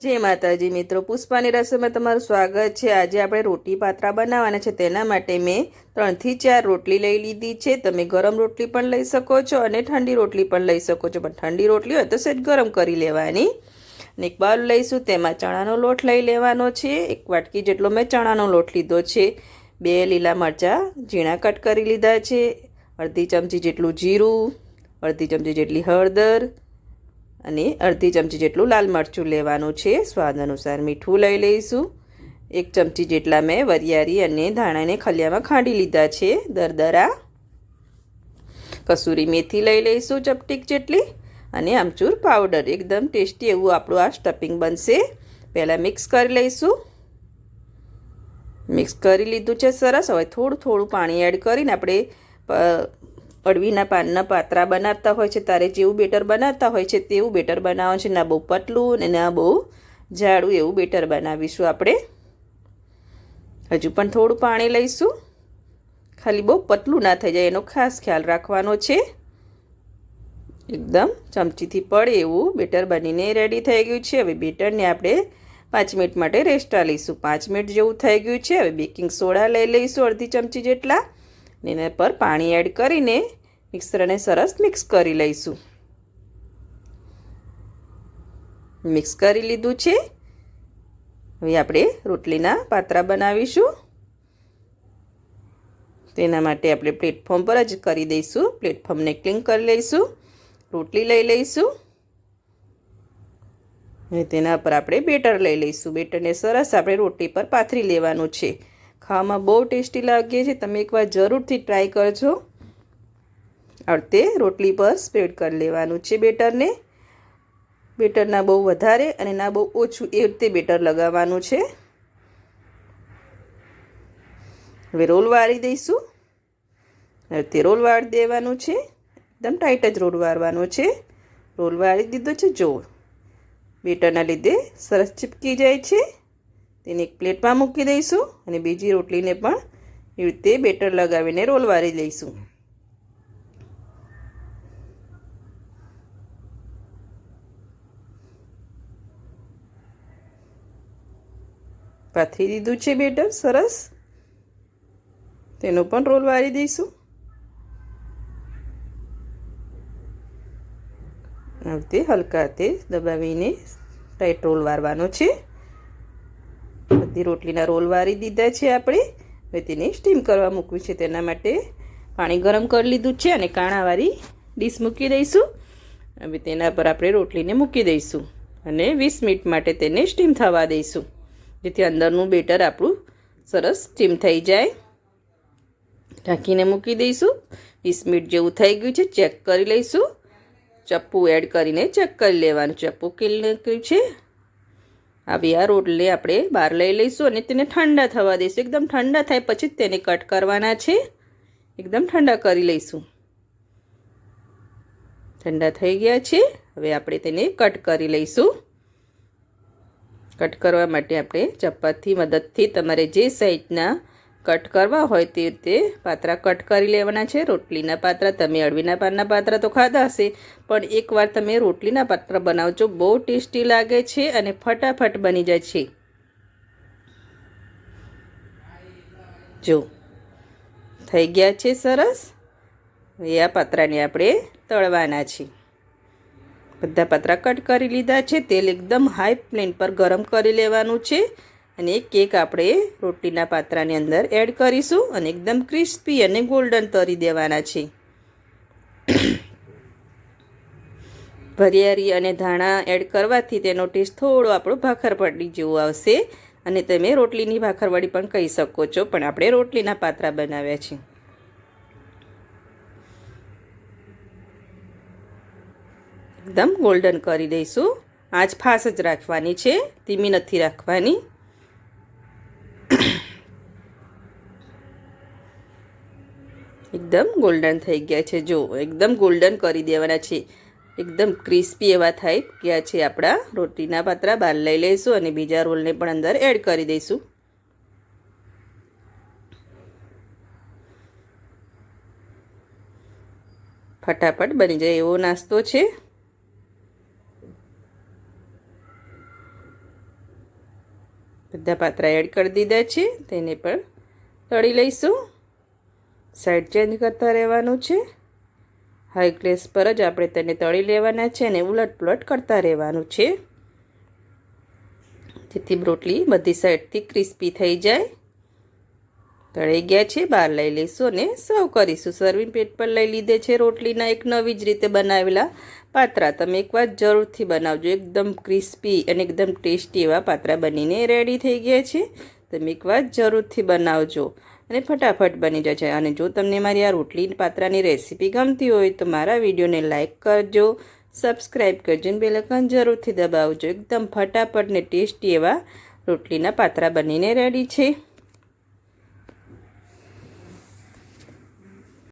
જય માતાજી મિત્રો, પુષ્પાની રસોઈમાં તમારું સ્વાગત છે. આજે આપણે રોટી પાત્રા બનાવવાના છે. તેના માટે મેં ત્રણથી ચાર રોટલી લઈ લીધી છે. તમે ગરમ રોટલી પણ લઈ શકો છો અને ઠંડી રોટલી પણ લઈ શકો છો. પણ ઠંડી રોટલી હોય તો સેજ ગરમ કરી લેવાની. અને એક બાઉલ લઈશું, તેમાં ચણાનો લોટ લઈ લેવાનો છે. એક વાટકી જેટલો મેં ચણાનો લોટ લીધો છે. બે લીલા મરચાં ઝીણા કટ કરી લીધા છે. અડધી ચમચી જેટલું જીરું, અડધી ચમચી જેટલી હળદર અને અડધી ચમચી જેટલું લાલ મરચું લેવાનું છે. સ્વાદ અનુસાર મીઠું લઈ લઈશું. એક ચમચી જેટલા મેં વરિયાળી અને ધાણાને ખલિયામાં ખાંડી લીધા છે. દરદરા, કસૂરી મેથી લઈ લઈશું ચપટીક જેટલી અને આમચૂર પાવડર. એકદમ ટેસ્ટી એવું આપણું આ સ્ટફિંગ બનશે. પહેલાં મિક્સ કરી લઈશું. મિક્સ કરી લીધું છે સરસ. હવે થોડું થોડું પાણી એડ કરીને આપણે અળવીના પાનના પાત્રા બનાવતા હોય છે, તારે જેવું બેટર બનાવતા હોય છે તેવું બેટર બનાવવાનું છે. ના બહુ પતલું ને ના બહુ જાડું એવું બેટર બનાવીશું આપણે. હજુ પણ થોડું પાણી લઈશું. ખાલી બહુ પતલું ના થઈ જાય, એનો ખાસ ખ્યાલ રાખવાનો છે. એકદમ ચમચીથી પડે એવું બેટર બનીને રેડી થઈ ગયું છે. હવે બેટરને આપણે પાંચ મિનિટ માટે રેસ્ટ લઈશું. પાંચ મિનિટ જેવું થઈ ગયું છે. હવે બેકિંગ સોડા લઈ લઈશું અડધી ચમચી જેટલા. એના પર પાણી એડ કરીને મિક્સરને સરસ મિક્સ કરી લઈશું. મિક્સ કરી લીધું છે. હવે આપણે રોટલીના પાત્રા બનાવીશું. તેના માટે આપણે પ્લેટફોર્મ પર જ કરી દઈશું. પ્લેટફોર્મને ક્લીન કરી લઈશું. રોટલી લઈ લઈશું. અને તેના પર આપણે બેટર લઈ લઈશું. બેટરને સરસ આપણે રોટલી પર પાથરી લેવાનું છે. ખાવામાં બહુ ટેસ્ટી લાગે છે. તમે એકવાર જરૂરથી ટ્રાય કરજો. અડતે રોટલી પર સ્પ્રેડ કરી લેવાનું છે બેટરને. બેટર ના બહુ વધારે અને ના બહુ ઓછું એ રીતે બેટર લગાવવાનું છે. હવે રોલ વાળી દઈશું. તે રોલ વાળી દેવાનું છે. એકદમ ટાઈટ જ રોલ વાળવાનો છે. રોલ વાળી દીધો છે. જો બેટરના લીધે સરસ ચીપકી જાય છે. તેને એક પ્લેટમાં મૂકી દઈશું અને બીજી રોટલીને પણ એવી રીતે બેટર લગાવીને રોલ વાળી લઈશું. પાથરી દીધું છે બેટર, સરસ. તેનો પણ રોલ વાળી દઈશું. તે હલકા હાથે દબાવીને ટાઈટ રોલ વારવાનો છે. બધી રોટલીના રોલ વારી દીધા છે આપણે. હવે તેને સ્ટીમ કરવા મૂકવું છે તેના માટે. પાણી ગરમ કરી લીધું છે અને કાણાવાળી ડીશ મૂકી દઈશું. હવે તેના પર આપણે રોટલીને મૂકી દઈશું અને વીસ મિનિટ માટે તેને સ્ટીમ થવા દઈશું, જેથી અંદરનું બેટર આપણું સરસ સ્ટીમ થઈ જાય. ઢાંકીને મૂકી દઈશું. વીસ મિનિટ જેવું થઈ ગયું છે, ચેક કરી લઈશું. ચપ્પુ એડ કરીને ચેક કરી લેવાનું. ચપ્પુ કિલ છે? આવી આ રોટલી આપણે બહાર લઈ લઈશું અને તેને ઠંડા થવા દઈશું. એકદમ ઠંડા થાય પછી જ તેને કટ કરવાના છે. એકદમ ઠંડા કરી લઈશું. ઠંડા થઈ ગયા છે. હવે આપણે તેને કટ કરી લઈશું. કટ કરવા માટે આપણે ચપ્પાથી મદદથી તમારે જે સાઈઝના કટ કરવા હોય તે રીતે પાત્રા કટ કરી લેવાના છે. રોટલીના પાત્રા, તમે અળવીના પાનના પાત્રા તો ખાધા હશે, પણ એકવાર તમે રોટલીના પાત્રા બનાવજો. બહુ ટેસ્ટી લાગે છે અને ફટાફટ બની જાય છે. જો, થઈ ગયા છે સરસ. એ આ પાત્રાને આપણે તળવાના છે. બધા પાત્રા કટ કરી લીધા છે. તેલ એકદમ હાઈ ફ્લેમ પર ગરમ કરી લેવાનું છે. અને કેક આપણે રોટલીના પાત્રાની અંદર એડ કરીશું અને એકદમ ક્રિસ્પી અને ગોલ્ડન તરી દેવાના છે. ભરિયારી અને ધાણા એડ કરવાથી તેનો ટેસ્ટ થોડો આપણો ભાખરવાડી જેવો આવશે અને તમે રોટલીની ભાખરવાડી પણ કહી શકો છો, પણ આપણે રોટલીના પાત્રા બનાવ્યા છે. એકદમ ગોલ્ડન કરી દઈશું. આજ ફાસ જ રાખવાની છે, ધીમી નથી રાખવાની. એકદમ ગોલ્ડન થઈ ગયા છે. જો, એકદમ ગોલ્ડન કરી દેવાના છે. એકદમ ક્રિસ્પી એવા થાય ગયા છે આપણા રોટીના પાત્રા. બહાર લઈ લઈશું અને બીજા રોલને પણ અંદર એડ કરી દઈશું. ફટાફટ બની જાય એવો નાસ્તો છે. બધા પાત્રા એડ કરી દીધા છે. તેને પણ તળી લઈશું. સાઈડ ચેન્જ કરતા રહેવાનું છે. હાઈ ક્લેસ પર જ આપણે તેને તળી લેવાના છે અને ઉલટ પલટ કરતા રહેવાનું છે. જેથી રોટલી બધી સાઈડથી ક્રિસ્પી થઈ જાય. તળી ગયા છે, બહાર લઈ લઈશું અને સર્વ કરીશું. સર્વિંગ પ્લેટ પર લઈ લીધે છે રોટલીના એક નવી જ રીતે બનાવેલા પાત્રા. તમે એકવાર જરૂરથી બનાવજો. એકદમ ક્રિસ્પી અને એકદમ ટેસ્ટી એવા પાત્રા બનીને રેડી થઈ ગયા છે. તમે એકવાર જરૂરથી બનાવજો. અને ફટાફટ બની જશે. અને જો તમને મારી આ રોટલી પાત્રાની રેસીપી ગમતી હોય તો મારા વિડીયોને લાઇક કરજો સબસ્ક્રાઈબ કરજો અને બેલકન જરૂરથી દબાવજો. એકદમ ફટાફટ ને ટેસ્ટી એવા રોટલીના પાત્રા બનીને રેડી છે.